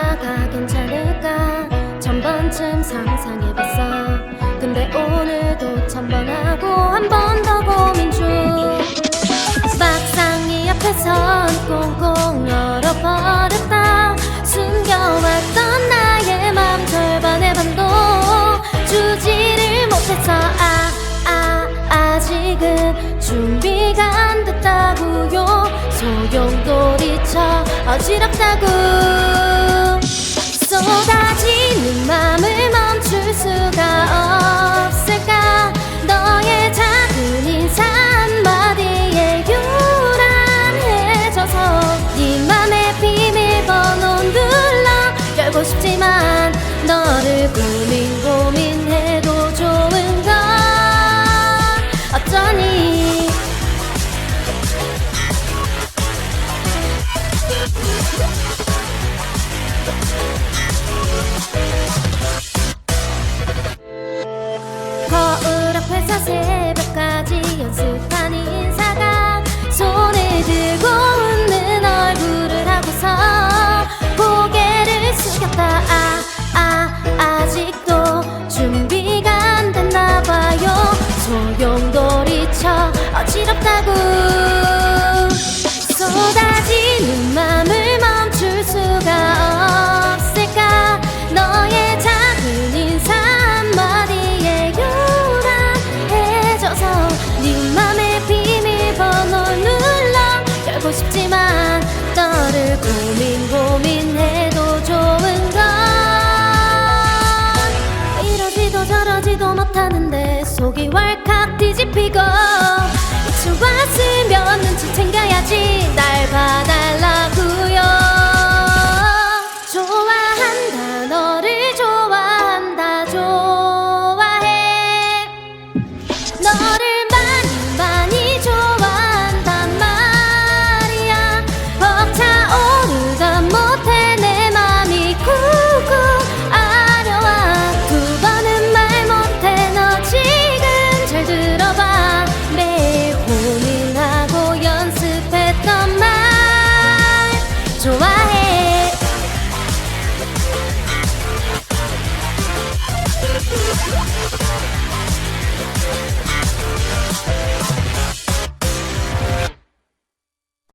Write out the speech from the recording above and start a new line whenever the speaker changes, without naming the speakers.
인사가 괜찮을까? 천 번쯤 상상해봤어. 근데 오늘도 천번 하고 한 번 더 고민 중. 막상 이 앞에선 꽁꽁 얼어버렸다. 숨겨왔던 나의 맘 절반의 반도 주지를 못해서. 아, 아, 아직은 준비가 안 됐다고요. 소용돌이쳐 어지럽다고 쏟아 고민 고민해도 좋은 건 이러지도 저러지도 못하는데 속이 왈칵 뒤집히고 이쯤 왔으면 눈치 챙겨야지 날 봐달라고요